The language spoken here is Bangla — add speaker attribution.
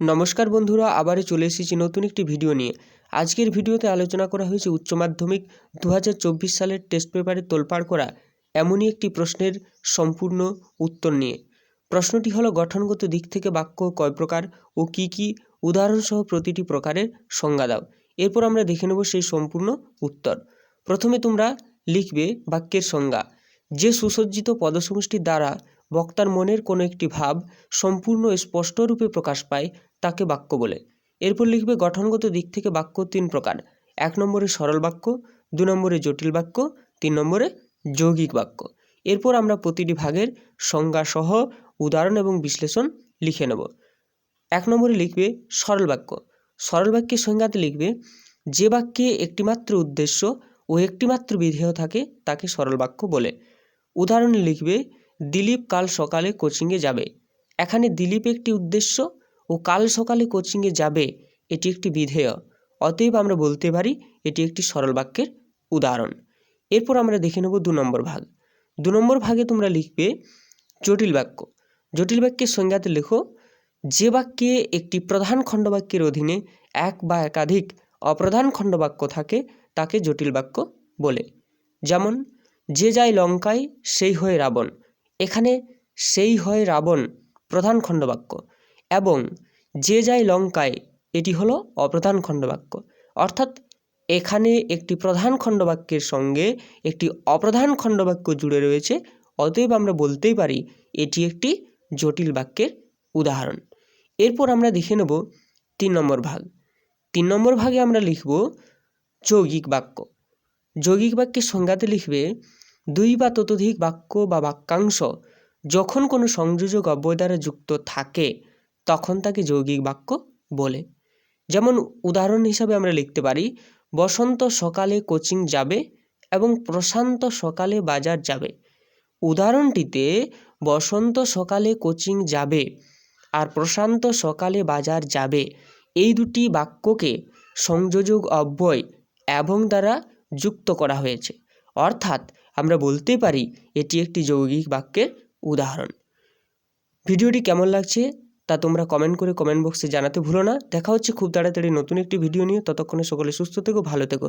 Speaker 1: নমস্কার বন্ধুরা, আবারও চলে এসেছি নতুন একটি ভিডিও নিয়ে। আজকের ভিডিওতে আলোচনা করা হয়েছে উচ্চ মাধ্যমিক দু হাজার চব্বিশ সালের টেস্ট পেপারে তোলপাড় করা এমনই একটি প্রশ্নের সম্পূর্ণ উত্তর নিয়ে। প্রশ্নটি হলো, গঠনগত দিক থেকে বাক্য কয় প্রকার ও কি কি উদাহরণসহ প্রতিটি প্রকারের সংজ্ঞা দাও। এরপর আমরা দেখে নেব সেই সম্পূর্ণ উত্তর। প্রথমে তোমরা লিখবে বাক্যের সংজ্ঞা। যে সুসজ্জিত পদসমষ্টির দ্বারা বক্তার মনের কোনো একটি ভাব সম্পূর্ণ স্পষ্টরূপে প্রকাশ পায় তাকে বাক্য বলে। এরপর লিখবে, গঠনগত দিক থেকে বাক্য তিন প্রকার। এক নম্বরে সরল বাক্য, দু নম্বরে জটিল বাক্য, তিন নম্বরে যৌগিক বাক্য। এরপর আমরা প্রতিটি ভাগের সংজ্ঞা সহ উদাহরণ এবং বিশ্লেষণ লিখে নেব। এক নম্বরে লিখবে, সরল বাক্য। সরল বাক্যের সংজ্ঞাতে লিখবে, যে বাক্যে একটিমাত্র উদ্দেশ্য ও একটিমাত্র বিধেয় থাকে, তাকে সরল বাক্য বলে। উদাহরণে লিখবে দিলীপ কাল সকালে কোচিংয়ে যাবে। এখানে দিলীপ একটি উদ্দেশ্য ও কাল সকালে কোচিংয়ে যাবে এটি একটি বিধেয়। অতএব আমরা বলতে পারি এটি একটি সরল বাক্যের উদাহরণ। এরপর আমরা দেখে নেব দু নম্বর ভাগ। দু নম্বর ভাগে তোমরা লিখবে জটিল বাক্য। জটিল বাক্যের সংজ্ঞাতে লেখো, যে বাক্যে একটি প্রধান খণ্ডবাক্যের অধীনে এক বা একাধিক অপ্রধান খণ্ডবাক্য থাকে, তাকে জটিল বাক্য বলে। যেমন, যে যায় লঙ্কায়, সেই হয়ে রাবণ। এখানে সেই হয় রাবণ, প্রধান খণ্ডবাক্য। এবং যে যায় লঙ্কায়, এটি হলো অপ্রধান খণ্ডবাক্য। অর্থাৎ এখানে একটি প্রধান খণ্ডবাক্যের সঙ্গে একটি অপ্রধান খণ্ডবাক্য জুড়ে রয়েছে, অতএব আমরা বলতেই পারি এটি একটি জটিল বাক্যের উদাহরণ। এরপর আমরা দেখে নেব তিন নম্বর ভাগ। তিন নম্বর ভাগে আমরা লিখব যৌগিক বাক্য। যৌগিক বাক্যের সংজ্ঞাতে লিখবে দুই বা ততোধিক বাক্য বা বাক্যাংশ যখন কোনো সংযোজক অব্যয় দ্বারা যুক্ত থাকে, তখন তাকে যৌগিক বাক্য বলে। যেমন উদাহরণ হিসাবে আমরা লিখতে পারি, বসন্ত সকালে কোচিং যাবে এবং প্রশান্ত সকালে বাজার যাবে। উদাহরণটিতে, বসন্ত সকালে কোচিং যাবে আর প্রশান্ত সকালে বাজার যাবে, এই দুটি বাক্যকে সংযোজক অব্যয় এবং দ্বারা যুক্ত করা হয়েছে। অর্থাৎ আমরা বলতে পারি এটি একটি যৌগিক বাক্যের উদাহরণ। ভিডিওটি কেমন লাগছে তা তোমরা কমেন্ট করে কমেন্ট বক্সে জানাতে ভুলো না। দেখা হচ্ছে খুব তাড়াতাড়ি নতুন একটি ভিডিও নিয়ে। ততক্ষণে সকলে সুস্থ থেকো, ভালো থেকো।